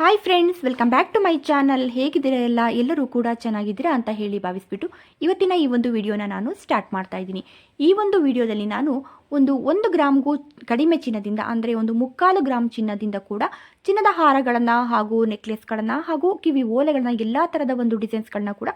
Hi friends welcome back to my channel ಹೇಗಿದ್ದೀರಾ ಎಲ್ಲ? ಎಲ್ಲರೂ ಕೂಡ ಚೆನ್ನಾಗಿದ್ದೀರಾ ಅಂತ ಹೇಳಿ ಭಾವಿಸ್ಬಿಟ್ಟು ಇವತ್ತಿನ ಈ ಒಂದು ವಿಡಿಯೋನ ನಾನು ಸ್ಟಾರ್ಟ್ ಮಾಡ್ತಾ ಇದ್ದೀನಿ. ಈ ಒಂದು ವಿಡಿಯೋದಲ್ಲಿ ನಾನು ಒಂದು ಒಂದು ಗ್ರಾಮ್ಗೂ ಕಡಿಮೆ ಚಿನ್ನದಿಂದ, ಅಂದರೆ ಒಂದು ಮುಕ್ಕಾಲು ಗ್ರಾಮ್ ಚಿನ್ನದಿಂದ ಕೂಡ ಚಿನ್ನದ ಹಾರಗಳನ್ನು ಹಾಗೂ ನೆಕ್ಲೆಸ್ಗಳನ್ನು ಹಾಗೂ ಕಿವಿ ಓಲೆಗಳನ್ನ ಎಲ್ಲ ಥರದ ಒಂದು ಡಿಸೈನ್ಸ್ಗಳನ್ನ ಕೂಡ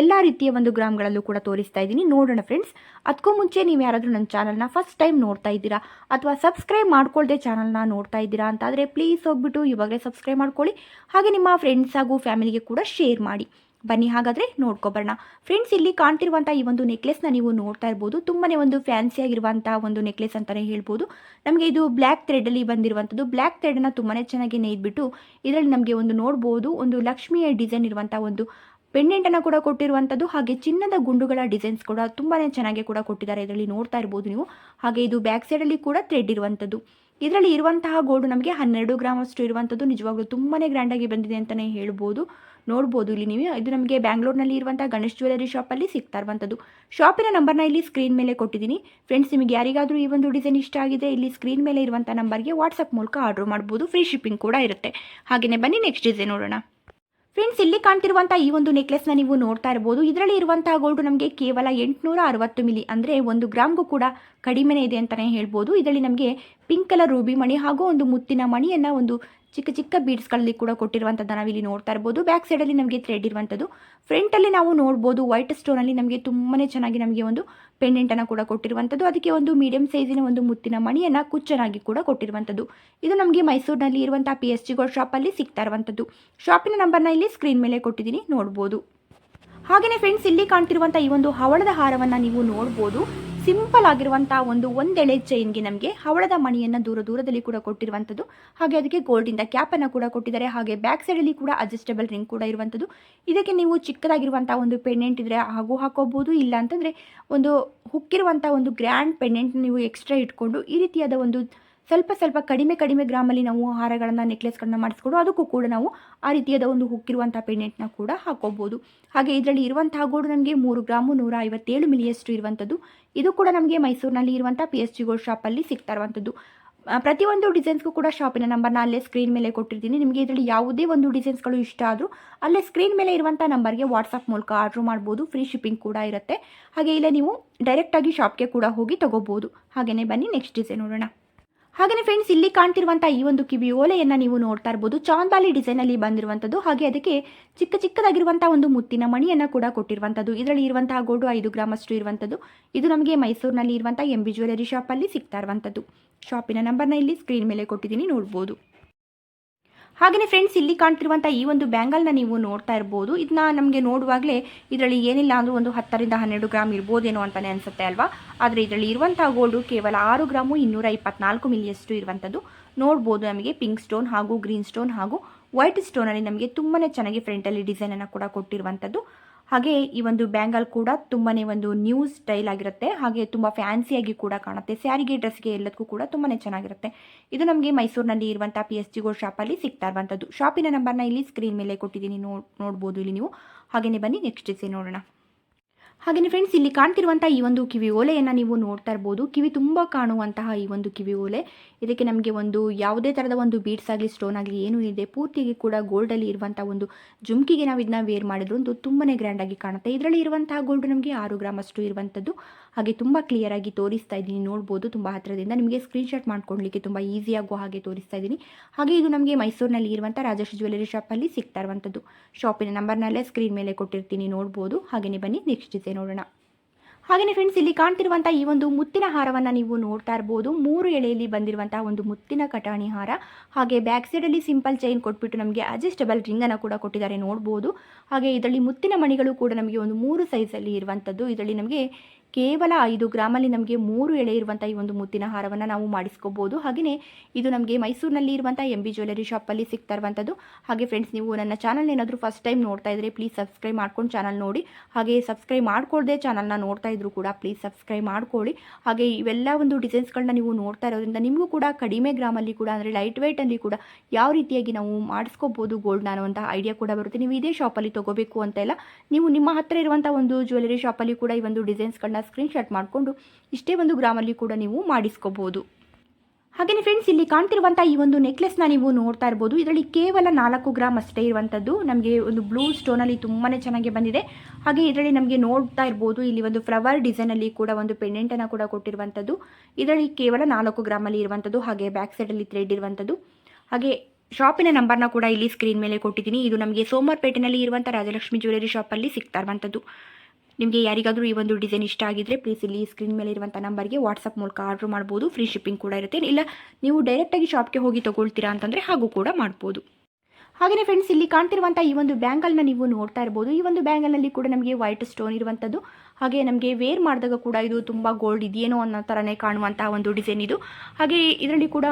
ಎಲ್ಲ ರೀತಿಯ ಒಂದು ಗ್ರಾಮ್ಗಳಲ್ಲೂ ಕೂಡ ತೋರಿಸ್ತಾ ಇದ್ದೀನಿ. ನೋಡೋಣ ಫ್ರೆಂಡ್ಸ್. ಅದಕ್ಕೂ ಮುಂಚೆ ನೀವು ಯಾರಾದರೂ ನನ್ನ ಚಾನಲ್ನ ಫಸ್ಟ್ ಟೈಮ್ ನೋಡ್ತಾ ಇದ್ದೀರಾ ಅಥವಾ ಸಬ್ಸ್ಕ್ರೈಬ್ ಮಾಡ್ಕೊಳ್ದೆ ಚಾನಲ್ನ ನೋಡ್ತಾ ಇದ್ದೀರಾ ಅಂತಾದರೆ ಪ್ಲೀಸ್ ಹೋಗ್ಬಿಟ್ಟು ಇವಾಗಲೇ ಸಬ್ಸ್ಕ್ರೈಬ್ ಮಾಡ್ಕೊಳ್ಳಿ. ಹಾಗೆ ನಿಮ್ಮ ಫ್ರೆಂಡ್ಸ್ ಹಾಗೂ ಫ್ಯಾಮಿಲಿಗೆ ಕೂಡ ಶೇರ್ ಮಾಡಿ. ಬನ್ನಿ, ಹಾಗಾದರೆ ನೋಡ್ಕೊಬರೋಣ ಫ್ರೆಂಡ್ಸ್ ಇಲ್ಲಿ ಕಾಣ್ತಿರುವಂಥ ಈ ಒಂದು ನೆಕ್ಲೆಸ್ನ ನೀವು ನೋಡ್ತಾ ಇರ್ಬೋದು. ತುಂಬಾ ಒಂದು ಫ್ಯಾನ್ಸಿ ಆಗಿರುವಂಥ ಒಂದು ನೆಕ್ಲೆಸ್ ಅಂತಲೇ ಹೇಳ್ಬೋದು. ನಮಗೆ ಇದು ಬ್ಲ್ಯಾಕ್ ಥ್ರೆಡಲ್ಲಿ ಬಂದಿರುವಂಥದ್ದು ಬ್ಲ್ಯಾಕ್ ಥ್ರೆಡನ್ನು ತುಂಬಾ ಚೆನ್ನಾಗಿ ನೇಯ್ದುಬಿಟ್ಟು ಇದರಲ್ಲಿ ನಮಗೆ ಒಂದು ನೋಡ್ಬೋದು. ಒಂದು ಲಕ್ಷ್ಮಿಯ ಡಿಸೈನ್ ಇರುವಂಥ ಒಂದು ಪೆಂಡೆಂಟನ್ನು ಕೂಡ ಕೊಟ್ಟಿರುವಂಥದ್ದು ಹಾಗೆ ಚಿನ್ನದ ಗುಂಡುಗಳ ಡಿಸೈನ್ಸ್ ಕೂಡ ತುಂಬಾ ಚೆನ್ನಾಗಿ ಕೂಡ ಕೊಟ್ಟಿದ್ದಾರೆ ಇದರಲ್ಲಿ ನೋಡ್ತಾ ಇರ್ಬೋದು ನೀವು. ಹಾಗೆ ಇದು ಬ್ಯಾಕ್ ಸೈಡಲ್ಲಿ ಕೂಡ ಥ್ರೆಡ್ ಇರುವಂಥದ್ದು ಇದರಲ್ಲಿ ಇರುವಂತಹ ಗೋಲ್ಡ್ ನಮಗೆ ಹನ್ನೆರಡು ಗ್ರಾಮ್ ಅಷ್ಟು ಇರುವಂಥದ್ದು ನಿಜವಾಗ್ಲೂ ತುಂಬಾ ಗ್ರ್ಯಾಂಡಾಗಿ ಬಂದಿದೆ ಅಂತಲೇ ಹೇಳ್ಬೋದು. ನೋಡ್ಬೋದು. ಇಲ್ಲಿ ನೀವು ಇದು ನಮಗೆ ಬ್ಯಾಂಗ್ಳೂರ್ನಲ್ಲಿ ಇರುವಂಥ ಗಣೇಶ್ ಜ್ಯುವೆಲರಿ ಶಾಪಲ್ಲಿ ಸಿಗ್ತಾ ಇರುವಂಥದ್ದು. ಶಾಪಿನ ನಂಬರ್ನ ಇಲ್ಲಿ ಸ್ಕ್ರೀನ್ ಮೇಲೆ ಕೊಟ್ಟಿದ್ದೀನಿ. ಫ್ರೆಂಡ್ಸ್ ನಿಮಗೆ ಯಾರಿಗಾದರೂ ಈ ಒಂದು ಡಿಸೈನ್ ಇಷ್ಟ ಆಗಿದೆ ಇಲ್ಲಿ ಸ್ಕ್ರೀನ್ ಮೇಲೆ ಇರುವಂಥ ನಂಬರ್ಗೆ ವಾಟ್ಸಪ್ ಮೂಲಕ ಆರ್ಡರ್ ಮಾಡ್ಬೋದು. ಫ್ರೀ ಶಿಪ್ಪಿಂಗ್ ಕೂಡ ಇರುತ್ತೆ. ಹಾಗೆಯೇ ಬನ್ನಿ ನೆಕ್ಸ್ಟ್ ಡಿಸೈನ್ ನೋಡೋಣ. ಫ್ರೆಂಡ್ಸ್ ಇಲ್ಲಿ ಕಾಣ್ತಿರುವಂಥ ಈ ಒಂದು ನೆಕ್ಲೆಸ್ನ ನೀವು ನೋಡ್ತಾ ಇರ್ಬೋದು. ಇದರಲ್ಲಿ ಇರುವಂತಹ ಗೋಲ್ಡ್ ನಮಗೆ ಕೇವಲ ಎಂಟುನೂರ ಅರವತ್ತು ಮಿಲಿ ಅಂದರೆ ಒಂದು ಗ್ರಾಮ್ಗೂ ಕೂಡ ಕಡಿಮೆನೇ ಇದೆ ಅಂತಲೇ ಹೇಳ್ಬೋದು. ಇದರಲ್ಲಿ ನಮಗೆ ಪಿಂಕ್ ಕಲರ್ ರೂಬಿ ಮಣಿ ಹಾಗೂ ಒಂದು ಮುತ್ತಿನ ಮಣಿಯನ್ನು ಒಂದು ಚಿಕ್ಕ ಚಿಕ್ಕ ಬೀಡ್ಸ್ಗಳಲ್ಲಿ ಕೂಡ ಕೊಟ್ಟಿರುವಂಥದ್ದು ನಾವಿಲ್ಲಿ ನೋಡ್ತಾ ಇರ್ಬೋದು. ಬ್ಯಾಕ್ ಸೈಡಲ್ಲಿ ನಮಗೆ ಥ್ರೆಡ್ ಇರುವಂಥದ್ದು. ಫ್ರಂಟಲ್ಲಿ ನಾವು ನೋಡ್ಬೋದು ವೈಟ್ ಸ್ಟೋನಲ್ಲಿ ನಮಗೆ ತುಂಬಾ ಚೆನ್ನಾಗಿ ನಮಗೆ ಒಂದು ಪೆಂಡೆಂಟನ್ನು ಕೂಡ ಕೊಟ್ಟಿರುವಂಥದ್ದು. ಅದಕ್ಕೆ ಒಂದು ಮೀಡಿಯಂ ಸೈಜಿನ ಒಂದು ಮುತ್ತಿನ ಮಣಿಯನ್ನು ಕುಚ್ಚನಾಗಿ ಕೂಡ ಕೊಟ್ಟಿರುವಂಥದ್ದು. ಇದು ನಮಗೆ ಮೈಸೂರಿನಲ್ಲಿ ಇರುವಂಥ ಪಿ ಎಸ್ ಜಿ ಗೋಲ್ಡ್ ಶಾಪಲ್ಲಿ ಸಿಗ್ತಾ ಇರುವಂಥದ್ದು. ಶಾಪಿನ ನಂಬರ್ನ ಇಲ್ಲಿ ಸ್ಕ್ರೀನ್ ಮೇಲೆ ಕೊಟ್ಟಿದ್ದೀನಿ, ನೋಡ್ಬೋದು. ಹಾಗೆಯೇ ಫ್ರೆಂಡ್ಸ್ ಇಲ್ಲಿ ಕಾಣ್ತಿರುವಂಥ ಈ ಒಂದು ಹವಳದ ಹಾರವನ್ನು ನೀವು ನೋಡ್ಬೋದು. ಸಿಂಪಲ್ ಆಗಿರುವಂಥ ಒಂದು ಒಂದೆಳೆ ಚೈನ್ಗೆ ನಮಗೆ ಹವಳದ ಮಣಿಯನ್ನ ದೂರ ದೂರದಲ್ಲಿ ಕೂಡ ಕೊಟ್ಟಿರುವಂಥದ್ದು ಹಾಗೆ ಅದಕ್ಕೆ ಗೋಲ್ಡಿಂದ ಕ್ಯಾಪನ್ನು ಕೂಡ ಕೊಟ್ಟಿದ್ದಾರೆ. ಹಾಗೆ ಬ್ಯಾಕ್ ಸೈಡಲ್ಲಿ ಕೂಡ ಅಡ್ಜಸ್ಟೇಬಲ್ ರಿಂಗ್ ಕೂಡ ಇರುವಂಥದ್ದು ಇದಕ್ಕೆ ನೀವು ಚಿಕ್ಕದಾಗಿರುವಂಥ ಒಂದು ಪೆಂಡೆಂಟ್ ಇದ್ದರೆ ಹಾಗೂ ಹಾಕೋಬಹುದು. ಇಲ್ಲ ಅಂತಂದರೆ ಒಂದು ಹುಕ್ಕಿರುವಂಥ ಒಂದು ಗ್ರ್ಯಾಂಡ್ ಪೆಂಡೆಂಟ್ ನೀವು ಎಕ್ಸ್ಟ್ರಾ ಇಟ್ಕೊಂಡು ಈ ರೀತಿಯಾದ ಒಂದು ಸ್ವಲ್ಪ ಸ್ವಲ್ಪ ಕಡಿಮೆ ಕಡಿಮೆ ಗ್ರಾಮಲ್ಲಿ ನಾವು ಹಾರಗಳನ್ನು ನೆಕ್ಲೆಸ್ಗಳನ್ನ ಮಾಡಿಸ್ಕೊಂಡು ಅದಕ್ಕೂ ಕೂಡ ನಾವು ಆ ರೀತಿಯಾದ ಒಂದು ಹುಕ್ಕಿರುವಂಥ ಪೆಂಡೆಂಟ್ನ ಕೂಡ ಹಾಕೋಬೋದು. ಹಾಗೆ ಇದರಲ್ಲಿ ಇರುವಂತಹ ಗೋಲ್ಡ್ ನಮಗೆ ಮೂರು ಗ್ರಾಮು ನೂರ ಐವತ್ತೇಳು ಮಿಲಿಯಷ್ಟು ಇರುವಂಥದ್ದು. ಇದು ಕೂಡ ನಮಗೆ ಮೈಸೂರಿನಲ್ಲಿ ಇರುವಂಥ ಪಿ ಎಸ್ ಜಿ ಗೋಲ್ಡ್ ಶಾಪಲ್ಲಿ ಸಿಗ್ತಾ ಇರುವಂಥದ್ದು. ಪ್ರತಿಯೊಂದು ಡಿಸೈನ್ಸ್ಗೂ ಕೂಡ ಶಾಪಿನ ನಂಬರ್ನ ಅಲ್ಲೇ ಸ್ಕ್ರೀನ್ ಮೇಲೆ ಕೊಟ್ಟಿರ್ತೀನಿ. ನಿಮಗೆ ಇದರಲ್ಲಿ ಯಾವುದೇ ಒಂದು ಡಿಸೈನ್ಸ್ಗಳು ಇಷ್ಟ ಆದರೂ ಅಲ್ಲೇ ಸ್ಕ್ರೀನ್ ಮೇಲೆ ಇರುವಂಥ ನಂಬರ್ಗೆ ವಾಟ್ಸಪ್ ಮೂಲಕ ಆರ್ಡ್ರ್ ಮಾಡ್ಬೋದು. ಫ್ರೀ ಶಿಪ್ಪಿಂಗ್ ಕೂಡ ಇರುತ್ತೆ. ಹಾಗೆ ಇಲ್ಲ ನೀವು ಡೈರೆಕ್ಟಾಗಿ ಶಾಪ್ಗೆ ಕೂಡ ಹೋಗಿ ತೊಗೋಬೋದು. ಹಾಗೆಯೇ ಬನ್ನಿ ನೆಕ್ಸ್ಟ್ ಡಿಸೈನ್ ನೋಡೋಣ. ಹಾಗೆಯೇ ಫ್ರೆಂಡ್ಸ್ ಇಲ್ಲಿ ಕಾಣ್ತಿರುವಂತಹ ಈ ಒಂದು ಕಿವಿ ಓಲೆಯನ್ನ ನೀವು ನೋಡ್ತಾ ಇರ್ಬೋದು. ಚಾಂದಾಲಿ ಡಿಸೈನಲ್ಲಿ ಬಂದಿರುವಂಥದ್ದು ಹಾಗೆ ಅದಕ್ಕೆ ಚಿಕ್ಕ ಚಿಕ್ಕದಾಗಿರುವಂತಹ ಒಂದು ಮುತ್ತಿನ ಮಣಿಯನ್ನು ಕೂಡ ಕೊಟ್ಟಿರುವಂಥದ್ದು ಇದರಲ್ಲಿ ಇರುವಂತಹ ಗೋಡು ಐದು ಗ್ರಾಮಷ್ಟು ಇರುವಂಥದ್ದು ಇದು ನಮಗೆ ಮೈಸೂರಿನಲ್ಲಿ ಇರುವಂತಹ ಎಂ ಬಿ ಜ್ಯುವೆಲರಿ ಅಲ್ಲಿ ಸಿಗ್ತಾ ಇರುವಂಥದ್ದು ಶಾಪಿನ ನಂಬರ್ನ ಇಲ್ಲಿ ಸ್ಕ್ರೀನ್ ಮೇಲೆ ಕೊಟ್ಟಿದ್ದೀನಿ, ನೋಡ್ಬೋದು. ಹಾಗೆಯೇ ಫ್ರೆಂಡ್ಸ್ ಇಲ್ಲಿ ಕಾಣ್ತಿರುವಂಥ ಈ ಒಂದು ಬ್ಯಾಂಗಲ್ನ ನೀವು ನೋಡ್ತಾ ಇರಬಹುದು ಇದನ್ನ ನಮಗೆ ನೋಡುವಾಗಲೇ ಇದರಲ್ಲಿ ಏನಿಲ್ಲ ಅಂದ್ರೆ ಒಂದು ಹತ್ತರಿಂದ ಹನ್ನೆರಡು ಗ್ರಾಮ್ ಇರ್ಬೋದೇನೋ ಅಂತಾನೆ ಅನ್ಸುತ್ತೆ ಅಲ್ವಾ? ಆದರೆ ಇದರಲ್ಲಿ ಇರುವಂತಹ ಗೋಲ್ಡು ಕೇವಲ ಆರು ಗ್ರಾಮು ಇನ್ನೂರ ಇಪ್ಪತ್ನಾಲ್ಕು ಮಿಲಿಯಷ್ಟು ಇರುವಂತದ್ದು ನೋಡ್ಬೋದು ನಮಗೆ ಪಿಂಕ್ ಸ್ಟೋನ್ ಹಾಗೂ ಗ್ರೀನ್ ಸ್ಟೋನ್ ಹಾಗೂ ವೈಟ್ ಸ್ಟೋನ್ ಅಲ್ಲಿ ನಮಗೆ ತುಂಬಾನೇ ಚೆನ್ನಾಗಿ ಫ್ರೆಂಟ್ ಅಲ್ಲಿ ಡಿಸೈನ್ ಅನ್ನ ಕೂಡ ಕೊಟ್ಟಿರುವಂಥದ್ದು. ಹಾಗೆ ಈ ಒಂದು ಬ್ಯಾಂಗಲ್ ಕೂಡ ತುಂಬಾ ಒಂದು ನ್ಯೂ ಸ್ಟೈಲ್ ಆಗಿರುತ್ತೆ. ಹಾಗೆ ತುಂಬ ಫ್ಯಾನ್ಸಿಯಾಗಿ ಕೂಡ ಕಾಣುತ್ತೆ. ಸ್ಯಾರಿಗೆ ಡ್ರೆಸ್ಗೆ ಎಲ್ಲದಕ್ಕೂ ಕೂಡ ತುಂಬಾ ಚೆನ್ನಾಗಿರುತ್ತೆ. ಇದು ನಮಗೆ ಮೈಸೂರಿನಲ್ಲಿ ಇರುವಂಥ ಪಿ ಎಸ್ ಜಿ ಗೋಲ್ಡ್ ಶಾಪಲ್ಲಿ ಸಿಗ್ತಾ ಇರುವಂಥದ್ದು ಶಾಪಿನ ನಂಬರ್ನ ಇಲ್ಲಿ ಸ್ಕ್ರೀನ್ ಮೇಲೆ ಕೊಟ್ಟಿದ್ದೀನಿ. ನೋಡ್ ನೋಡ್ಬೋದು ಇಲ್ಲಿ ನೀವು. ಹಾಗೆಯೇ ಬನ್ನಿ ನೆಕ್ಸ್ಟ್ ಡಿಸೆ ನೋಡೋಣ. ಹಾಗೆಯೇ ಫ್ರೆಂಡ್ಸ್ ಇಲ್ಲಿ ಕಾಣ್ತಿರುವಂಥ ಈ ಒಂದು ಕಿವಿ ಓಲೆಯನ್ನು ನೀವು ನೋಡ್ತಾ ಇರ್ಬೋದು. ಕಿವಿ ತುಂಬ ಕಾಣುವಂತಹ ಈ ಒಂದು ಕಿವಿ ಓಲೆ. ಇದಕ್ಕೆ ನಮಗೆ ಒಂದು ಯಾವುದೇ ಥರದ ಒಂದು ಬೀಡ್ಸ್ ಆಗಲಿ ಸ್ಟೋನ್ ಆಗಲಿ ಏನೂ ಇದೆ ಪೂರ್ತಿಯಾಗಿ ಕೂಡ ಗೋಲ್ಡಲ್ಲಿ ಇರುವಂಥ ಒಂದು ಜುಮ್ಕಿಗೆ ನಾವು ಇದನ್ನ ವೇರ್ ಮಾಡಿದ್ರು ಒಂದು ತುಂಬಾ ಗ್ರ್ಯಾಂಡಾಗಿ ಕಾಣುತ್ತೆ. ಇದರಲ್ಲಿ ಇರುವಂತಹ ಗೋಲ್ಡ್ ನಮಗೆ ಆರು ಗ್ರಾಮ್ ಅಷ್ಟು ಇರುವಂಥದ್ದು ಹಾಗೆ ತುಂಬ ಕ್ಲಿಯರಾಗಿ ತೋರಿಸ್ತಾ ಇದ್ದೀನಿ. ನೋಡ್ಬೋದು ತುಂಬ ಹತ್ತಿರದಿಂದ ನಿಮಗೆ ಸ್ಕ್ರೀನ್ಶಾಟ್ ಮಾಡ್ಕೊಳ್ಳಿಕ್ಕೆ ತುಂಬ ಈಸಿಯಾಗೋ ಹಾಗೆ ತೋರಿಸ್ತಾ ಇದ್ದೀನಿ. ಹಾಗೆ ಇದು ನಮಗೆ ಮೈಸೂರಿನಲ್ಲಿ ಇರುವಂಥ ರಾಜೇಶ್ ಜ್ಯುವೆಲರಿ ಶಾಪಲ್ಲಿ ಸಿಗ್ತಾ ಇರುವಂಥದ್ದು ಶಾಪಿನ ನಂಬರ್ನಲ್ಲೇ ಸ್ಕ್ರೀನ್ ಮೇಲೆ ಕೊಟ್ಟಿರ್ತೀನಿ. ನೋಡ್ಬೋದು. ಹಾಗೆಯೇ ಬನ್ನಿ. ನೆಕ್ಸ್ಟ್ ಇದೆ ನೋಡೋಣ. ಹಾಗೆಯೇ ಫ್ರೆಂಡ್ಸ್ ಇಲ್ಲಿ ಕಾಣ್ತಿರುವಂಥ ಈ ಒಂದು ಮುತ್ತಿನ ಹಾರವನ್ನು ನೀವು ನೋಡ್ತಾ ಇರ್ಬೋದು. ಮೂರು ಎಳೆಯಲ್ಲಿ ಬಂದಿರುವಂಥ ಒಂದು ಮುತ್ತಿನ ಕಟಾಣಿ ಹಾರ. ಹಾಗೆ ಬ್ಯಾಕ್ ಸೈಡಲ್ಲಿ ಸಿಂಪಲ್ ಚೈನ್ ಕೊಟ್ಬಿಟ್ಟು ನಮಗೆ ಅಡ್ಜಸ್ಟಬಲ್ ರಿಂಗನ್ನು ಕೂಡ ಕೊಟ್ಟಿದ್ದಾರೆ. ನೋಡ್ಬೋದು. ಹಾಗೆ ಇದರಲ್ಲಿ ಮುತ್ತಿನ ಮಣಿಗಳು ಕೂಡ ನಮಗೆ ಒಂದು ಮೂರು ಸೈಜಲ್ಲಿ ಇರುವಂಥದ್ದು ಇದರಲ್ಲಿ ನಮಗೆ ಕೇವಲ ಐದು ಗ್ರಾಮಲ್ಲಿ ನಮಗೆ ಮೂರು ಎಳೆ ಇರುವಂಥ ಈ ಒಂದು ಮುತ್ತಿನ ಹಾರವನ್ನು ನಾವು ಮಾಡಿಸ್ಕೋಬೋದು. ಹಾಗೆಯೇ ಇದು ನಮಗೆ ಮೈಸೂರಿನಲ್ಲಿ ಇರುವಂಥ ಎಂ ಬಿ ಜ್ಯುವೆಲರಿ ಶಾಪಲ್ಲಿ ಸಿಗ್ತಾ ಇರುವಂಥದ್ದು ಹಾಗೆ ಫ್ರೆಂಡ್ಸ್ ನೀವು ನನ್ನ ಚಾನಲ್ ಏನಾದರೂ ಫಸ್ಟ್ ಟೈಮ್ ನೋಡ್ತಾ ಇದ್ದರೆ ಪ್ಲೀಸ್ ಸಬ್ಸ್ಕ್ರೈಬ್ ಮಾಡ್ಕೊಂಡು ಚಾನಲ್ ನೋಡಿ. ಹಾಗೆ ಸಬ್ಸ್ಕ್ರೈಬ್ ಮಾಡ್ಕೊಳ್ದೆ ಚಾನಲ್ನ ನೋಡ್ತಾ ಇದ್ರು ಕೂಡ ಪ್ಲೀಸ್ ಸಬ್ಸ್ಕ್ರೈಬ್ ಮಾಡ್ಕೊಳ್ಳಿ. ಹಾಗೆ ಇವೆಲ್ಲ ಒಂದು ಡಿಸೈನ್ಸ್ಗಳನ್ನ ನೀವು ನೋಡ್ತಾ ಇರೋದ್ರಿಂದ ನಿಮಗೂ ಕೂಡ ಕಡಿಮೆ ಗ್ರಾಮಲ್ಲಿ ಕೂಡ ಅಂದರೆ ಲೈಟ್ ವೆಯ್ಟಲ್ಲಿ ಕೂಡ ಯಾವ ರೀತಿಯಾಗಿ ನಾವು ಮಾಡಿಸ್ಕೋಬೋದು ಗೋಲ್ಡ್ನ ಅನ್ನುವಂಥ ಐಡಿಯಾ ಕೂಡ ಬರುತ್ತೆ. ನೀವು ಇದೇ ಶಾಪಲ್ಲಿ ತೊಗೋಬೇಕು ಅಂತ ಇಲ್ಲ. ನೀವು ನಿಮ್ಮ ಹತ್ತಿರ ಇರುವಂಥ ಒಂದು ಜ್ಯುವೆಲರಿ ಶಾಪಲ್ಲಿ ಕೂಡ ಈ ಒಂದು ಡಿಸೈನ್ಸ್ಗಳನ್ನ ಸ್ಕ್ರೀನ್ಶಾಟ್ ಮಾಡಿಕೊಂಡು ಇಷ್ಟೇ ಒಂದು ಗ್ರಾಮಲ್ಲಿ ಕೂಡ ನೀವು ಮಾಡಿಸ್ಕೋಬೋದು. ಹಾಗೆಯೇ ಫ್ರೆಂಡ್ಸ್ ಇಲ್ಲಿ ಕಾಣ್ತಿರುವಂಥ ಈ ಒಂದು ನೆಕ್ಲೆಸ್ನ ನೀವು ನೋಡ್ತಾ ಇರ್ಬೋದು. ಇದರಲ್ಲಿ ಕೇವಲ ನಾಲ್ಕು ಗ್ರಾಮ್ ಅಷ್ಟೇ ಇರುವಂಥದ್ದು ನಮಗೆ ಒಂದು ಬ್ಲೂ ಸ್ಟೋನಲ್ಲಿ ತುಂಬಾ ಚೆನ್ನಾಗಿ ಬಂದಿದೆ. ಹಾಗೆ ಇದರಲ್ಲಿ ನಮಗೆ ನೋಡ್ತಾ ಇರ್ಬೋದು, ಇಲ್ಲಿ ಒಂದು ಫ್ಲವರ್ ಡಿಸೈನಲ್ಲಿ ಕೂಡ ಒಂದು ಪೆಂಡೆಂಟನ್ನು ಕೂಡ ಕೊಟ್ಟಿರುವಂಥದ್ದು ಇದರಲ್ಲಿ ಕೇವಲ ನಾಲ್ಕು ಗ್ರಾಮಲ್ಲಿ ಇರುವಂಥದ್ದು ಹಾಗೆ ಬ್ಯಾಕ್ ಸೈಡಲ್ಲಿ ಥ್ರೆಡ್ ಇರುವಂಥದ್ದು ಹಾಗೆ ಶಾಪಿನ ನಂಬರ್ನ ಕೂಡ ಇಲ್ಲಿ ಸ್ಕ್ರೀನ್ ಮೇಲೆ ಕೊಟ್ಟಿದ್ದೀನಿ. ಇದು ನಮಗೆ ಸೋಮವಾರಪೇಟೆನಲ್ಲಿ ಇರುವಂಥ ರಾಜಲಕ್ಷ್ಮಿ ಜ್ಯುವೆಲರಿ ಶಾಪಲ್ಲಿ ಸಿಗ್ತಾ ಇರುವಂಥದ್ದು ನಿಮಗೆ ಯಾರಿಗಾದರೂ ಈ ಒಂದು ಡಿಸೈನ್ ಇಷ್ಟ ಆಗಿದ್ರೆ ಪ್ಲೀಸ್ ಇಲ್ಲಿ ಸ್ಕ್ರೀನ್ ಮೇಲೆ ಇರುವಂಥ ನಂಬರ್ಗೆ ವಾಟ್ಸಪ್ ಮೂಲಕ ಆರ್ಡರ್ ಮಾಡ್ಬೋದು. ಫ್ರೀ ಶಿಪ್ಪಿಂಗ್ ಕೂಡ ಇರುತ್ತೆ. ಇಲ್ಲ, ನೀವು ಡೈರೆಕ್ಟಾಗಿ ಶಾಪ್ಗೆ ಹೋಗಿ ತೊಗೊಳ್ತೀರಾ ಅಂತಂದರೆ ಹಾಗೂ ಕೂಡ ಮಾಡ್ಬೋದು. ಹಾಗೆಯೇ ಫ್ರೆಂಡ್ಸ್ ಇಲ್ಲಿ ಕಾಣ್ತಿರುವಂಥ ಈ ಒಂದು ಬ್ಯಾಂಗಲ್ನ ನೀವು ನೋಡ್ತಾ ಇರ್ಬೋದು. ಈ ಒಂದು ಬ್ಯಾಂಗಲ್ನಲ್ಲಿ ಕೂಡ ನಮಗೆ ವೈಟ್ ಸ್ಟೋನ್ ಇರುವಂಥದ್ದು ಹಾಗೆ ನಮಗೆ ವೇರ್ ಮಾಡಿದಾಗ ಕೂಡ ಇದು ತುಂಬ ಗೋಲ್ಡ್ ಇದೆಯೇನೋ ಅನ್ನೋ ಥರನೇ ಕಾಣುವಂಥ ಒಂದು ಡಿಸೈನ್ ಇದು. ಹಾಗೆ ಇದರಲ್ಲಿ ಕೂಡ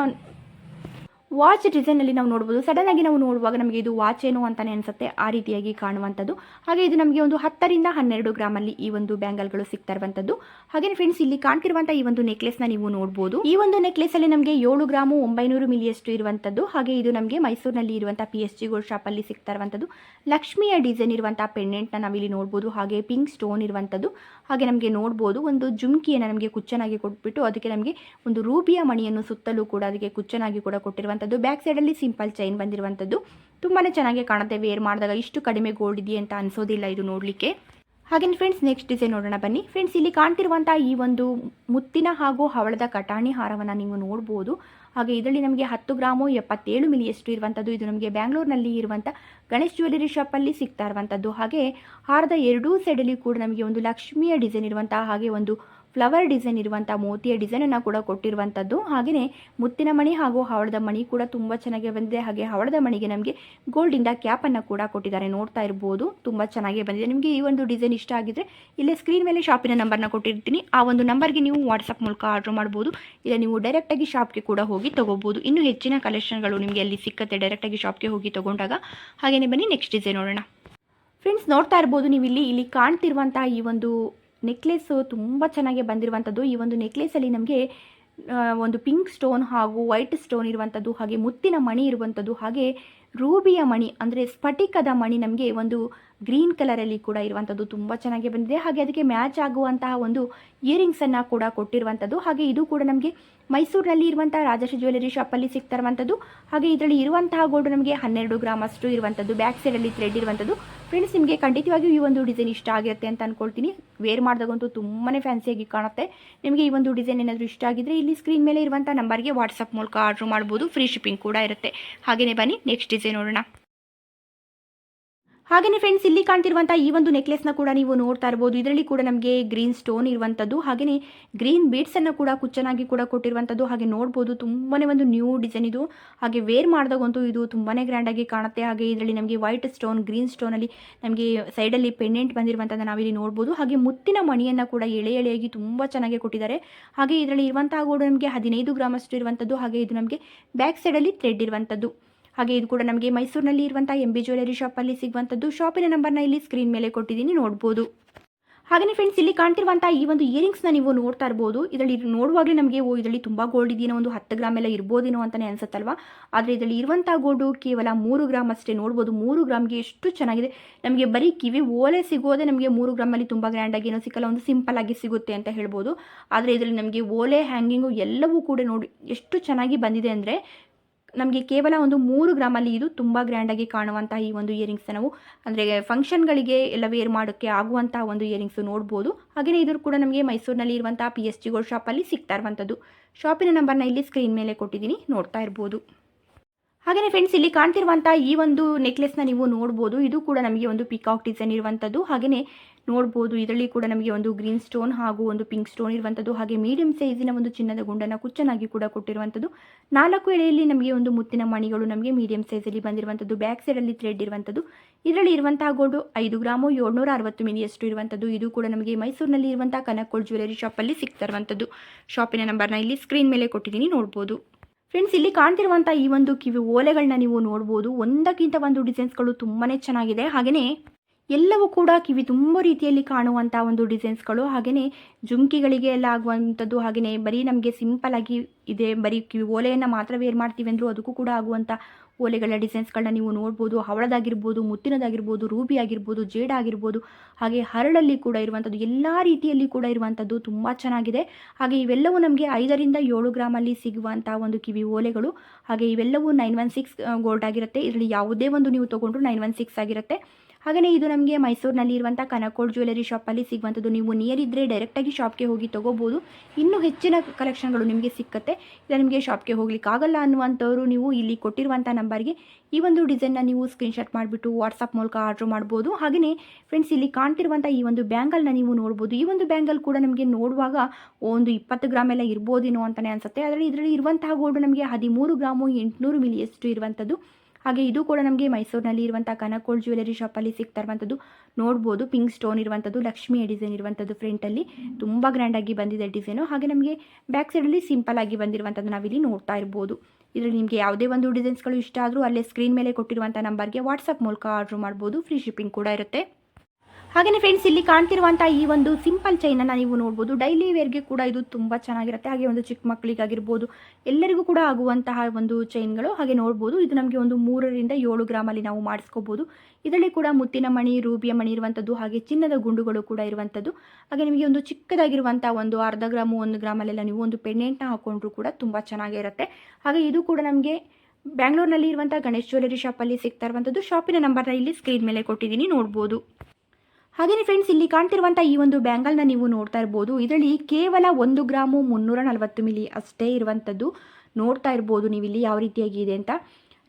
ವಾಚ್ ಡಿಸೈನಲ್ಲಿ ನಾವು ನೋಡ್ಬೋದು. ಸಡನ್ ಆಗಿ ನಾವು ನೋಡುವಾಗ ನಮಗೆ ಇದು ವಾಚ್ ಏನು ಅಂತಾನೆ ಅನಿಸುತ್ತೆ. ಆ ರೀತಿಯಾಗಿ ಕಾಣುವಂಥದ್ದು. ಹಾಗೆ ಇದು ನಮಗೆ ಒಂದು ಹತ್ತರಿಂದ ಹನ್ನೆರಡು ಗ್ರಾಮಲ್ಲಿ ಈ ಒಂದು ಬ್ಯಾಂಗಲ್ಗಳು ಸಿಗ್ತಾ ಇರುವಂಥದ್ದು. ಹಾಗೆ ಫ್ರೆಂಡ್ಸ್ ಇಲ್ಲಿ ಕಾಣ್ತಿರುವಂಥ ಈ ಒಂದು ನೆಕ್ಲೆಸ್ನ ನೀವು ನೋಡ್ಬೋದು. ಈ ಒಂದು ನೆಕ್ಲೆಸ್ ಅಲ್ಲಿ ನಮಗೆ ಏಳು ಗ್ರಾಮು ಒಂಬೈನೂರು ಮಿಲಿಯಷ್ಟು ಇರುವಂಥದ್ದು. ಹಾಗೆ ಇದು ನಮಗೆ ಮೈಸೂರಿನಲ್ಲಿ ಇರುವಂಥ ಪಿ ಎಸ್ ಜಿ ಗೋಲ್ಡ್ ಶಾಪಲ್ಲಿ ಸಿಗ್ತಾ ಇರುವಂಥದ್ದು. ಲಕ್ಷ್ಮಿಯ ಡಿಸೈನ್ ಇರುವಂಥ ಪೆಂಡೆಂಟ್ನ ನಾವಿಲ್ಲಿ ನೋಡ್ಬೋದು. ಹಾಗೆ ಪಿಂಕ್ ಸ್ಟೋನ್ ಇರುವಂಥದ್ದು. ಹಾಗೆ ನಮಗೆ ನೋಡ್ಬೋದು, ಒಂದು ಜುಮ್ಕಿಯನ್ನು ನಮಗೆ ಕುಚ್ಚನಾಗಿ ಕೊಟ್ಬಿಟ್ಟು ಅದಕ್ಕೆ ನಮಗೆ ಒಂದು ರೂಬಿಯ ಮಣಿಯನ್ನು ಸುತ್ತಲೂ ಕೂಡ ಅದಕ್ಕೆ ಕುಚ್ಚನಾಗಿ ಕೂಡ ಕೊಟ್ಟಿರುವಂಥದ್ದು. ಬ್ಯಾಕ್ ಸೈಡಲ್ಲಿ ಸಿಂಪಲ್ ಚೈನ್ ಬಂದಿರುವಂಥದ್ದು. ತುಂಬಾ ಚೆನ್ನಾಗಿ ಕಾಣುತ್ತೆ ವೇರ್ ಮಾಡಿದಾಗ. ಇಷ್ಟು ಕಡಿಮೆ ಗೋಲ್ಡ್ ಇದೆಯೇ ಅಂತ ಅನಿಸೋದಿಲ್ಲ ಇದು ನೋಡಲಿಕ್ಕೆ. ಹಾಗೆ ಫ್ರೆಂಡ್ಸ್ ನೆಕ್ಸ್ಟ್ ಡಿಸೈನ್ ನೋಡೋಣ ಬನ್ನಿ. ಫ್ರೆಂಡ್ಸ್ ಇಲ್ಲಿ ಕಾಣ್ತಿರುವಂಥ ಈ ಒಂದು ಮುತ್ತಿನ ಹಾಗೂ ಹವಳದ ಕಟಾಣಿ ಹಾರವನ್ನು ನೀವು ನೋಡ್ಬೋದು. ಹಾಗೆ ಇದರಲ್ಲಿ ನಮಗೆ ಹತ್ತು ಗ್ರಾಮು ಎಪ್ಪತ್ತೇಳು ಮಿಲಿಯಷ್ಟು ಇರುವಂಥದ್ದು. ಇದು ನಮಗೆ ಬ್ಯಾಂಗ್ಳೂರಿನಲ್ಲಿ ಇರುವಂಥ ಗಣೇಶ್ ಜ್ಯುವೆಲರಿ ಶಾಪಲ್ಲಿ ಸಿಗ್ತಾ ಇರುವಂಥದ್ದು. ಹಾಗೆ ಹಾರದ ಎರಡೂ ಸೈಡಲ್ಲಿ ಕೂಡ ನಮಗೆ ಒಂದು ಲಕ್ಷ್ಮಿಯ ಡಿಸೈನ್ ಇರುವಂತಹ ಹಾಗೆ ಒಂದು ಫ್ಲವರ್ ಡಿಸೈನ್ ಇರುವಂಥ ಮೋತಿಯ ಡಿಸೈನನ್ನು ಕೂಡ ಕೊಟ್ಟಿರುವಂಥದ್ದು ಹಾಗೆಯೇ ಮುತ್ತಿನ ಮಣಿ ಹಾಗೂ ಹವಳದ ಮಣಿ ಕೂಡ ತುಂಬ ಚೆನ್ನಾಗಿ ಬಂದಿದೆ. ಹಾಗೆ ಹವಳದ ಮಣಿಗೆ ನಮಗೆ ಗೋಲ್ಡಿಂದ ಕ್ಯಾಪನ್ನು ಕೂಡ ಕೊಟ್ಟಿದ್ದಾರೆ. ನೋಡ್ತಾ ಇರ್ಬೋದು, ತುಂಬ ಚೆನ್ನಾಗಿ ಬಂದಿದೆ. ನಿಮಗೆ ಈ ಒಂದು ಡಿಸೈನ್ ಇಷ್ಟ ಆಗಿದ್ರೆ ಇಲ್ಲೇ ಸ್ಕ್ರೀನ್ ಮೇಲೆ ಶಾಪಿನ ನಂಬರ್ನ ಕೊಟ್ಟಿರ್ತೀನಿ. ಆ ಒಂದು ನಂಬರ್ಗೆ ನೀವು ವಾಟ್ಸಪ್ ಮೂಲಕ ಆರ್ಡರ್ ಮಾಡ್ಬೋದು. ಇಲ್ಲ, ನೀವು ಡೈರೆಕ್ಟಾಗಿ ಶಾಪ್ಗೆ ಕೂಡ ಹೋಗಿ ತೊಗೋಬೋದು. ಇನ್ನೂ ಹೆಚ್ಚಿನ ಕಲೆಕ್ಷನ್ಗಳು ನಿಮಗೆ ಅಲ್ಲಿ ಸಿಕ್ಕತ್ತೆ. ಡೈರೆಕ್ಟಾಗಿ ಶಾಪ್ಗೆ ಹೋಗಿ ತೊಗೊಂಡಾಗ. ಹಾಗೆಯೇ ಬನ್ನಿ ನೆಕ್ಸ್ಟ್ ಡಿಸೈನ್ ನೋಡೋಣ. ಫ್ರೆಂಡ್ಸ್ ನೋಡ್ತಾ ಇರ್ಬೋದು. ನೀವು ಇಲ್ಲಿ ಇಲ್ಲಿ ಕಾಣ್ತಿರುವಂಥ ಈ ಒಂದು ನೆಕ್ಲೆಸ್ಸು ತುಂಬ ಚೆನ್ನಾಗಿ ಬಂದಿರುವಂಥದ್ದು ಈ ಒಂದು ನೆಕ್ಲೆಸಲ್ಲಿ ನಮಗೆ ಒಂದು ಪಿಂಕ್ ಸ್ಟೋನ್ ಹಾಗೂ ವೈಟ್ ಸ್ಟೋನ್ ಇರುವಂಥದ್ದು ಹಾಗೆ ಮುತ್ತಿನ ಮಣಿ ಇರುವಂಥದ್ದು ಹಾಗೆ ರೂಬಿಯ ಮಣಿ, ಅಂದರೆ ಸ್ಫಟಿಕದ ಮಣಿ ನಮಗೆ ಒಂದು ಗ್ರೀನ್ ಕಲರಲ್ಲಿ ಕೂಡ ಇರುವಂಥದ್ದು ತುಂಬ ಚೆನ್ನಾಗಿ ಬಂದಿದೆ. ಹಾಗೆ ಅದಕ್ಕೆ ಮ್ಯಾಚ್ ಆಗುವಂತಹ ಒಂದು ಇಯರಿಂಗ್ಸನ್ನು ಕೂಡ ಕೊಟ್ಟಿರುವಂಥದ್ದು ಹಾಗೆ ಇದು ಕೂಡ ನಮಗೆ ಮೈಸೂರಿನಲ್ಲಿ ಇರುವಂತಹ ರಾಜಶ್ರೀ ಜ್ಯುವೆಲರಿ ಶಾಪಲ್ಲಿ ಸಿಗ್ತಾ ಇರುವಂಥದ್ದು ಹಾಗೆ ಇದರಲ್ಲಿ ಇರುವಂತಹ ಗೋಲ್ಡ್ ನಮಗೆ ಹನ್ನೆರಡು ಗ್ರಾಮ್ ಅಷ್ಟು ಇರುವಂಥದ್ದು ಬ್ಯಾಕ್ ಸೈಡಲ್ಲಿ ಥ್ರೆಡ್ ಇರುವಂಥದ್ದು ಫ್ರೆಂಡ್ಸ್ ನಿಮಗೆ ಖಂಡಿತವಾಗಿಯೂ ಈ ಒಂದು ಡಿಸೈನ್ ಇಷ್ಟ ಆಗಿರುತ್ತೆ ಅಂತ ಅನ್ಕೊಳ್ತೀನಿ. ವೇರ್ ಮಾಡಿದಾಗಂತೂ ತುಂಬಾ ಫ್ಯಾನ್ಸಿಯಾಗಿ ಕಾಣುತ್ತೆ. ನಿಮಗೆ ಈ ಒಂದು ಡಿಸೈನ್ ಏನಾದರೂ ಇಷ್ಟ ಆಗಿದ್ರೆ ಇಲ್ಲಿ ಸ್ಕ್ರೀನ್ ಮೇಲೆ ಇರುವಂಥ ನಂಬರ್ಗೆ ವಾಟ್ಸಪ್ ಮೂಲಕ ಆರ್ಡ್ರ್ ಮಾಡ್ಬೋದು. ಫ್ರೀ ಶಿಪ್ಪಿಂಗ್ ಕೂಡ ಇರುತ್ತೆ. ಹಾಗೆಯೇ ಬನ್ನಿ ನೆಕ್ಸ್ಟ್ ಡಿಸೈನ್ ನೋಡೋಣ. ಹಾಗೆಯೇ ಫ್ರೆಂಡ್ಸ್ ಇಲ್ಲಿ ಕಾಣ್ತಿರುವಂಥ ಈ ಒಂದು ನೆಕ್ಲೆಸ್ನ ಕೂಡ ನೀವು ನೋಡ್ತಾ ಇರ್ಬೋದು. ಇದರಲ್ಲಿ ಕೂಡ ನಮಗೆ ಗ್ರೀನ್ ಸ್ಟೋನ್ ಇರುವಂಥದ್ದು ಹಾಗೆಯೇ ಗ್ರೀನ್ ಬೀಡ್ಸನ್ನು ಕೂಡ ಕುಚ್ಚನಾಗಿ ಕೂಡ ಕೊಟ್ಟಿರುವಂಥದ್ದು ಹಾಗೆ ನೋಡ್ಬೋದು. ತುಂಬಾ ಒಂದು ನ್ಯೂ ಡಿಸೈನ್ ಇದು. ಹಾಗೆ ವೇರ್ ಮಾಡಿದಾಗಂತೂ ಇದು ತುಂಬಾ ಗ್ರ್ಯಾಂಡಾಗಿ ಕಾಣುತ್ತೆ. ಹಾಗೆ ಇದರಲ್ಲಿ ನಮಗೆ ವೈಟ್ ಸ್ಟೋನ್ ಗ್ರೀನ್ ಸ್ಟೋನಲ್ಲಿ ನಮಗೆ ಸೈಡಲ್ಲಿ ಪೆಂಡೆಂಟ್ ಬಂದಿರುವಂಥದ್ದು ನಾವಿಲ್ಲಿ ನೋಡ್ಬೋದು. ಹಾಗೆ ಮುತ್ತಿನ ಮಣಿಯನ್ನು ಕೂಡ ಎಳೆ ಎಳೆಯಾಗಿ ತುಂಬ ಚೆನ್ನಾಗಿ ಕೊಟ್ಟಿದ್ದಾರೆ. ಹಾಗೆ ಇದರಲ್ಲಿ ಇರುವಂತಹ ಗೋಡು ನಮಗೆ ಹದಿನೈದು ಗ್ರಾಮ್ ಅಷ್ಟು ಇರುವಂಥದ್ದು ಹಾಗೆ ಇದು ನಮಗೆ ಬ್ಯಾಕ್ ಸೈಡಲ್ಲಿ ಥ್ರೆಡ್ ಇರುವಂಥದ್ದು ಹಾಗೆ ಇದು ಕೂಡ ನಮಗೆ ಮೈಸೂರಿನಲ್ಲಿ ಇರುವಂಥ ಎಂ ಬಿ ಜ್ಯುವೆಲರಿ ಶಾಪಲ್ಲಿ ಸಿಗುವಂಥದ್ದು ಶಾಪಿನ ನಂಬರ್ನ ಇಲ್ಲಿ ಸ್ಕ್ರೀನ್ ಮೇಲೆ ಕೊಟ್ಟಿದ್ದೀನಿ, ನೋಡ್ಬೋದು. ಹಾಗೆಯೇ ಫ್ರೆಂಡ್ಸ್ ಇಲ್ಲಿ ಕಾಣ್ತಿರುವಂಥ ಈ ಒಂದು ಇಯರಿಂಗ್ಸ್ನ ನೀವು ನೋಡ್ತಾ ಇರ್ಬೋದು. ಇದರಲ್ಲಿ ನೋಡುವಾಗಲೇ ನಮಗೆ, ಓ, ಇದರಲ್ಲಿ ತುಂಬ ಗೋಲ್ಡ್ ಇದೆಯೋ ಒಂದು ಹತ್ತು ಗ್ರಾಮ್ ಎಲ್ಲ ಇರ್ಬೋದೇನೋ ಅಂತಲೇ ಅನ್ಸುತ್ತಲ್ವಾ? ಆದರೆ ಇದರಲ್ಲಿ ಇರುವಂಥ ಗೋಲ್ಡು ಕೇವಲ ಮೂರು ಗ್ರಾಮ್ ಅಷ್ಟೇ, ನೋಡ್ಬೋದು. ಮೂರು ಗ್ರಾಮ್ಗೆ ಎಷ್ಟು ಚೆನ್ನಾಗಿದೆ. ನಮಗೆ ಬರೀ ಕಿವಿ ಓಲೆ ಸಿಗೋದೇ ನಮಗೆ ಮೂರು ಗ್ರಾಮಲ್ಲಿ ತುಂಬ ಗ್ರ್ಯಾಂಡಾಗಿ ಏನೋ ಸಿಕ್ಕಲ್ಲ, ಒಂದು ಸಿಂಪಲ್ ಆಗಿ ಸಿಗುತ್ತೆ ಅಂತ ಹೇಳ್ಬೋದು. ಆದರೆ ಇದರಲ್ಲಿ ನಮಗೆ ಓಲೆ ಹ್ಯಾಂಗಿಂಗು ಎಲ್ಲವೂ ಕೂಡ ನೋಡಿ ಎಷ್ಟು ಚೆನ್ನಾಗಿ ಬಂದಿದೆ ಅಂದರೆ ನಮಗೆ ಕೇವಲ ಒಂದು ಮೂರು ಗ್ರಾಮಲ್ಲಿ ಇದು ತುಂಬ ಗ್ರ್ಯಾಂಡಾಗಿ ಕಾಣುವಂತಹ ಈ ಒಂದು ಇಯರಿಂಗ್ಸ್ ನಾವು, ಅಂದರೆ ಫಂಕ್ಷನ್ಗಳಿಗೆ ಎಲ್ಲ ವೇರ್ ಮಾಡೋಕ್ಕೆ ಆಗುವಂತಹ ಒಂದು ಇಯರಿಂಗ್ಸು ನೋಡ್ಬೋದು. ಹಾಗೆಯೇ ಇದು ಕೂಡ ನಮಗೆ ಮೈಸೂರಿನಲ್ಲಿ ಇರುವಂತಹ ಪಿ ಎಸ್ ಜಿ ಗೋಲ್ಡ್ ಶಾಪಲ್ಲಿ ಸಿಗ್ತಾ ಇರುವಂಥದ್ದು. ಶಾಪಿನ ನಂಬರ್ನ ಇಲ್ಲಿ ಸ್ಕ್ರೀನ್ ಮೇಲೆ ಕೊಟ್ಟಿದ್ದೀನಿ, ನೋಡ್ತಾ ಇರ್ಬೋದು. ಹಾಗೆಯೇ ಫ್ರೆಂಡ್ಸ್ ಇಲ್ಲಿ ಕಾಣ್ತಿರುವಂಥ ಈ ಒಂದು ನೆಕ್ಲೆಸ್ನ ನೀವು ನೋಡ್ಬೋದು. ಇದು ಕೂಡ ನಮಗೆ ಒಂದು ಪಿಕಾಕ್ ಡಿಸೈನ್ ಇರುವಂಥದ್ದು. ಹಾಗೆಯೇ ನೋಡ್ಬೋದು. ಇದರಲ್ಲಿ ಕೂಡ ನಮಗೆ ಒಂದು ಗ್ರೀನ್ ಸ್ಟೋನ್ ಹಾಗೂ ಒಂದು ಪಿಂಕ್ ಸ್ಟೋನ್ ಇರುವಂಥದ್ದು ಹಾಗೆ ಮೀಡಿಯಂ ಸೈಜಿನ ಒಂದು ಚಿನ್ನದ ಗುಂಡನ್ನು ಕುಚ್ಚನಾಗಿ ಕೂಡ ಕೊಟ್ಟಿರುವಂಥದ್ದು ನಾಲ್ಕು ಎಳೆಯಲ್ಲಿ ನಮಗೆ ಒಂದು ಮುತ್ತಿನ ಮಣಿಗಳು ನಮಗೆ ಮೀಡಿಯಂ ಸೈಜಲ್ಲಿ ಬಂದಿರುವಂಥದ್ದು ಬ್ಯಾಕ್ ಸೈಡಲ್ಲಿ ಥ್ರೆಡ್ ಇರುವಂಥದ್ದು ಇದರಲ್ಲಿ ಇರುವಂತಹ ಗೋಲ್ಡು ಐದು ಗ್ರಾಮು ಏಳ್ನೂರ ಅರವತ್ತು ಮಿಲಿಯಷ್ಟು ಇರುವಂಥದ್ದು ಇದು ಕೂಡ ನಮಗೆ ಮೈಸೂರಿನಲ್ಲಿ ಇರುವಂತಹ ಕನಕೋಳ್ ಜ್ಯುವೆಲರಿ ಶಾಪಲ್ಲಿ ಸಿಗ್ತಾ ಇರುವಂಥದ್ದು ಶಾಪಿನ ನಂಬರ್ನ ಇಲ್ಲಿ ಸ್ಕ್ರೀನ್ ಮೇಲೆ ಕೊಟ್ಟಿದ್ದೀನಿ, ನೋಡ್ಬೋದು. ಫ್ರೆಂಡ್ಸ್ ಇಲ್ಲಿ ಕಾಣ್ತಿರುವಂಥ ಈ ಒಂದು ಕಿವಿ ಓಲೆಗಳನ್ನ ನೀವು ನೋಡ್ಬೋದು. ಒಂದಕ್ಕಿಂತ ಒಂದು ಡಿಸೈನ್ಸ್ಗಳು ತುಂಬಾ ಚೆನ್ನಾಗಿದೆ. ಹಾಗೆಯೇ ಎಲ್ಲವೂ ಕೂಡ ಕಿವಿ ತುಂಬ ರೀತಿಯಲ್ಲಿ ಕಾಣುವಂಥ ಒಂದು ಡಿಸೈನ್ಸ್ಗಳು. ಹಾಗೆಯೇ ಜುಮ್ಕಿಗಳಿಗೆ ಎಲ್ಲ ಆಗುವಂಥದ್ದು ಹಾಗೆಯೇ ಬರೀ ನಮಗೆ ಸಿಂಪಲ್ ಆಗಿ ಇದೆ, ಬರೀ ಕಿವಿ ಓಲೆಯನ್ನು ಮಾತ್ರ ವೇರ್ ಮಾಡ್ತೀವಿ ಅಂದರೂ ಅದಕ್ಕೂ ಕೂಡ ಆಗುವಂಥ ಓಲೆಗಳ ಡಿಸೈನ್ಸ್ಗಳನ್ನ ನೀವು ನೋಡ್ಬೋದು. ಹವಳದಾಗಿರ್ಬೋದು, ಮುತ್ತಿನದಾಗಿರ್ಬೋದು ರೂಬಿ ಆಗಿರ್ಬೋದು ಜೇಡ ಆಗಿರ್ಬೋದು ಹಾಗೆ ಹರಳಲ್ಲಿ ಕೂಡ ಇರುವಂಥದ್ದು, ಎಲ್ಲ ರೀತಿಯಲ್ಲಿ ಕೂಡ ಇರುವಂಥದ್ದು ತುಂಬ ಚೆನ್ನಾಗಿದೆ. ಹಾಗೆ ಇವೆಲ್ಲವೂ ನಮಗೆ ಐದರಿಂದ ಏಳು ಗ್ರಾಮಲ್ಲಿ ಸಿಗುವಂಥ ಒಂದು ಕಿವಿ ಓಲೆಗಳು. ಹಾಗೆ ಇವೆಲ್ಲವೂ ನೈನ್ ಒನ್ ಸಿಕ್ಸ್ ಗೋಲ್ಡ್ ಆಗಿರುತ್ತೆ. ಇದರಲ್ಲಿ ಯಾವುದೇ ಒಂದು ನೀವು ತೊಗೊಂಡ್ರು ನೈನ್ ಒನ್ ಸಿಕ್ಸ್ ಆಗಿರುತ್ತೆ. ಹಾಗೆಯೇ ಇದು ನಮಗೆ ಮೈಸೂರಿನಲ್ಲಿ ಇರುವಂಥ ಕನಕೋಡ್ ಜ್ಯುವೆಲರಿ ಶಾಪಲ್ಲಿ ಸಿಗುವಂಥದ್ದು. ನೀವು ನಿಯರ್ ಇದ್ದರೆ ಡೈರೆಕ್ಟಾಗಿ ಶಾಪ್ಗೆ ಹೋಗಿ ತೊಗೋಬೋದು. ಇನ್ನೂ ಹೆಚ್ಚಿನ ಕಲೆಕ್ಷನ್ಗಳು ನಿಮಗೆ ಸಿಕ್ಕತ್ತೆ. ಇಲ್ಲ ನಿಮಗೆ ಶಾಪ್ಗೆ ಹೋಗ್ಲಿಕ್ಕೆ ಆಗಲ್ಲ ಅನ್ನುವಂಥವ್ರು ನೀವು ಇಲ್ಲಿ ಕೊಟ್ಟಿರುವಂಥ ನಂಬರ್ಗೆ ಈ ಒಂದು ಡಿಸೈನ್ನ ನೀವು ಸ್ಕ್ರೀನ್ಶಾಟ್ ಮಾಡಿಬಿಟ್ಟು ವಾಟ್ಸಪ್ ಮೂಲಕ ಆರ್ಡ್ರ್ ಮಾಡ್ಬೋದು. ಹಾಗೆಯೇ ಫ್ರೆಂಡ್ಸ್ ಇಲ್ಲಿ ಕಾಣ್ತಿರುವಂಥ ಈ ಒಂದು ಬ್ಯಾಂಗಲ್ನ ನೀವು ನೋಡ್ಬೋದು. ಈ ಒಂದು ಬ್ಯಾಂಗಲ್ ಕೂಡ ನಮಗೆ ನೋಡುವಾಗ ಒಂದು ಇಪ್ಪತ್ತು ಗ್ರಾಮ್ ಎಲ್ಲ ಇರ್ಬೋದೇನೋ ಅಂತಲೇ ಅನಿಸುತ್ತೆ. ಆದರೆ ಇದರಲ್ಲಿ ಇರುವಂತಹ ಗೋಲ್ಡ್ ನಮಗೆ ಹದಿಮೂರು ಗ್ರಾಮು ಎಂಟುನೂರು ಮಿಲಿಯಷ್ಟು ಇರುವಂಥದ್ದು. ಹಾಗೆ ಇದು ಕೂಡ ನಮಗೆ ಮೈಸೂರಿನಲ್ಲಿ ಇರುವಂಥ ಕನಕೋಳ್ ಜ್ಯುವೆಲರಿ ಶಾಪಲ್ಲಿ ಸಿಗ್ತಾ ಇರುವಂಥದ್ದು ನೋಡ್ಬೋದು ಪಿಂಕ್ ಸ್ಟೋನ್ ಇರುವಂಥದ್ದು ಲಕ್ಷ್ಮಿಯ ಡಿಸೈನ್ ಇರುವಂಥದ್ದು ಫ್ರಂಟಲ್ಲಿ ತುಂಬ ಗ್ರ್ಯಾಂಡಾಗಿ ಬಂದಿದೆ ಡಿಸೈನು ಹಾಗೆ ನಮಗೆ ಬ್ಯಾಕ್ ಸೈಡಲ್ಲಿ ಸಿಂಪಲ್ ಆಗಿ ಬಂದಿರುವಂಥದ್ದು ನಾವಿಲ್ಲಿ ನೋಡ್ತಾ ಇರ್ಬೋದು. ಇದರಲ್ಲಿ ನಿಮಗೆ ಯಾವುದೇ ಒಂದು ಡಿಸೈನ್ಸ್ಗಳು ಇಷ್ಟ ಆದರೂ ಅಲ್ಲೇ ಸ್ಕ್ರೀನ್ ಮೇಲೆ ಕೊಟ್ಟಿರುವಂಥ ನಂಬರ್ಗೆ ವಾಟ್ಸಪ್ ಮೂಲಕ ಆರ್ಡ್ರ್ ಮಾಡ್ಬೋದು. ಫ್ರೀ ಶಿಪ್ಪಿಂಗ್ ಕೂಡ ಇರುತ್ತೆ. ಹಾಗೆಯೇ ಫ್ರೆಂಡ್ಸ್ ಇಲ್ಲಿ ಕಾಣ್ತಿರುವಂತಹ ಈ ಒಂದು ಸಿಂಪಲ್ ಚೈನನ್ನು ನೀವು ನೋಡಬಹುದು ಡೈಲಿ ವೇರ್ಗೆ ಕೂಡ ಇದು ತುಂಬಾ ಚೆನ್ನಾಗಿರುತ್ತೆ. ಹಾಗೆ ಒಂದು ಚಿಕ್ಕ ಮಕ್ಕಳಿಗಾಗಿರ್ಬೋದು ಎಲ್ಲರಿಗೂ ಕೂಡ ಆಗುವಂತಹ ಒಂದು ಚೈನ್ಗಳು ಹಾಗೆ ನೋಡಬಹುದು ಇದು ನಮಗೆ ಒಂದು ಮೂರರಿಂದ ಏಳು ಗ್ರಾಮಲ್ಲಿ ನಾವು ಮಾಡಿಸ್ಕೋಬೋದು. ಇದರಲ್ಲಿ ಕೂಡ ಮುತ್ತಿನ ಮಣಿ, ರೂಬಿಯ ಮಣಿ ಇರುವಂಥದ್ದು ಹಾಗೆ ಚಿನ್ನದ ಗುಂಡುಗಳು ಕೂಡ ಇರುವಂಥದ್ದು ಹಾಗೆ ನಿಮಗೆ ಒಂದು ಚಿಕ್ಕದಾಗಿರುವಂತಹ ಒಂದು ಅರ್ಧ ಗ್ರಾಮ್ ಒಂದು ಗ್ರಾಮಲ್ಲೆಲ್ಲ ನೀವು ಒಂದು ಪೆಂಡೆಂಟ್ನ ಹಾಕೊಂಡ್ರು ಕೂಡ ತುಂಬ ಚೆನ್ನಾಗಿರುತ್ತೆ ಹಾಗೆ ಇದು ಕೂಡ ನಮಗೆ ಬ್ಯಾಂಗ್ಳೂರ್ನಲ್ಲಿ ಇರುವಂಥ ಗಣೇಶ್ ಜ್ಯುವೆಲರಿ ಶಾಪಲ್ಲಿ ಸಿಗ್ತಾ ಇರುವಂಥದ್ದು ಶಾಪಿನ ನಂಬರ್ನ ಇಲ್ಲಿ ಸ್ಕ್ರೀನ್ ಮೇಲೆ ಕೊಟ್ಟಿದ್ದೀನಿ, ನೋಡ್ಬೋದು. ಹಾಗೆಯೇ ಫ್ರೆಂಡ್ಸ್ ಇಲ್ಲಿ ಕಾಣ್ತಿರುವಂಥ ಈ ಒಂದು ಬ್ಯಾಂಗಲ್ನ ನೀವು ನೋಡ್ತಾ ಇರ್ಬೋದು. ಇದರಲ್ಲಿ ಕೇವಲ ಒಂದು ಗ್ರಾಮು ಮುನ್ನೂರ ನಲವತ್ತು ಮಿಲಿ ಅಷ್ಟೇ ಇರುವಂಥದ್ದು ನೋಡ್ತಾ ಇರ್ಬೋದು ನೀವು ಇಲ್ಲಿ ಯಾವ ರೀತಿಯಾಗಿ ಇದೆ ಅಂತ.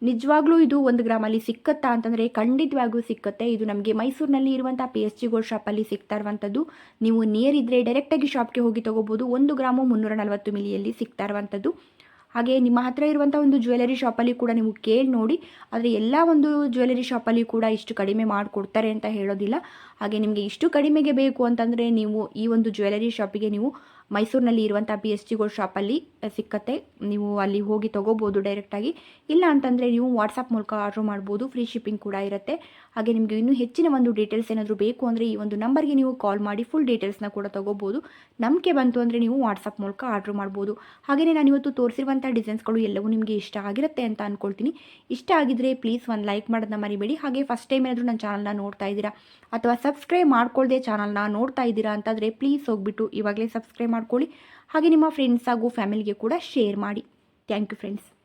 ನಿಜವಾಗ್ಲೂ ಇದು ಒಂದು ಗ್ರಾಮಲ್ಲಿ ಸಿಕ್ಕತ್ತಾ ಅಂತಂದರೆ ಖಂಡಿತವಾಗೂ ಸಿಕ್ಕತ್ತೆ. ಇದು ನಮಗೆ ಮೈಸೂರಿನಲ್ಲಿ ಇರುವಂಥ ಪಿ ಎಸ್ ಜಿ ಗೋಲ್ಡ್ ಶಾಪಲ್ಲಿ ಸಿಗ್ತಾ ಇರುವಂಥದ್ದು ನೀವು ನಿಯರ್ ಇದ್ದರೆ ಡೈರೆಕ್ಟಾಗಿ ಶಾಪ್ಗೆ ಹೋಗಿ ತೊಗೋಬೋದು. ಒಂದು ಗ್ರಾಮು ಮುನ್ನೂರ ನಲವತ್ತು ಮಿಲಿಯಲ್ಲಿ ಸಿಗ್ತಾ ಇರುವಂಥದ್ದು ಹಾಗೆ ನಿಮ್ಮ ಹತ್ರ ಇರುವಂಥ ಒಂದು ಜ್ಯುವೆಲರಿ ಶಾಪಲ್ಲಿ ಕೂಡ ನೀವು ಕೇಳಿ ನೋಡಿ. ಆದರೆ ಎಲ್ಲ ಒಂದು ಜ್ಯುವೆಲರಿ ಶಾಪಲ್ಲಿ ಕೂಡ ಇಷ್ಟು ಕಡಿಮೆ ಮಾಡಿಕೊಡ್ತಾರೆ ಅಂತ ಹೇಳೋದಿಲ್ಲ. ಹಾಗೆ ನಿಮಗೆ ಇಷ್ಟು ಕಡಿಮೆಗೆ ಬೇಕು ಅಂತಂದರೆ ನೀವು ಈ ಒಂದು ಜ್ಯುವೆಲರಿ ಶಾಪಿಗೆ ನೀವು ಮೈಸೂರಿನಲ್ಲಿ ಇರುವಂಥ ಬಿ ಎಸ್ ಟಿ ಗೋಲ್ಡ್ ಶಾಪಲ್ಲಿ ಸಿಕ್ಕತ್ತೆ. ನೀವು ಅಲ್ಲಿ ಹೋಗಿ ತೊಗೋಬೋದು ಡೈರೆಕ್ಟಾಗಿ ಇಲ್ಲ ಅಂತಂದರೆ ನೀವು ವಾಟ್ಸಪ್ ಮೂಲಕ ಆರ್ಡ್ರ್ ಮಾಡ್ಬೋದು. ಫ್ರೀ ಶಿಪ್ಪಿಂಗ್ ಕೂಡ ಇರುತ್ತೆ. ಹಾಗೆ ನಿಮಗೆ ಇನ್ನೂ ಹೆಚ್ಚಿನ ಒಂದು ಡೀಟೇಲ್ಸ್ ಏನಾದರೂ ಬೇಕು ಅಂದರೆ ಈ ಒಂದು ನಂಬರ್ಗೆ ನೀವು ಕಾಲ್ ಮಾಡಿ ಫುಲ್ ಡೀಟೇಲ್ಸ್ನ ಕೂಡ ತೊಗೋಬೋದು. ನಂಬಿಕೆ ಬಂತು ಅಂದರೆ ನೀವು ವಾಟ್ಸಪ್ ಮೂಲಕ ಆರ್ಡ್ರ್ ಮಾಡ್ಬೋದು. ಹಾಗೆಯೇ ನಾನು ಇವತ್ತು ತೋರಿಸಿರುವಂಥ ಡಿಸೈನ್ಸ್ಗಳು ಎಲ್ಲವೂ ನಿಮಗೆ ಇಷ್ಟ ಆಗಿರುತ್ತೆ ಅಂತ ಅಂದ್ಕೊಳ್ತೀನಿ ಇಷ್ಟ ಆಗಿದ್ರೆ ಪ್ಲೀಸ್ ಒಂದು ಲೈಕ್ ಮಾಡೋದನ್ನ ಮರಿಬೇಡಿ. ಹಾಗೆ ಫಸ್ಟ್ ಟೈಮ್ ಏನಾದರೂ ನನ್ನ ಚಾನಲ್ನ ನೋಡ್ತಾ ಇದ್ದೀರಾ ಅಥವಾ ಸಬ್ಸ್ಕ್ರೈಬ್ ಮಾಡ್ಕೊಳ್ಳದೆ ಚಾನಲ್ನ ನೋಡ್ತಾ ಇದ್ದೀರಾ ಅಂತಂದರೆ ಪ್ಲೀಸ್ ಹೋಗ್ಬಿಟ್ಟು ಇವಾಗಲೇ ಸಬ್ಸ್ಕ್ರೈಬ್ ಮಾಡ್ಕೊಳ್ಳಿ. ಹಾಗೆ ನಿಮ್ಮ ಫ್ರೆಂಡ್ಸ್ ಹಾಗೂ ಫ್ಯಾಮಿಲಿಗೆ ಕೂಡ ಶೇರ್ ಮಾಡಿ. Thank you friends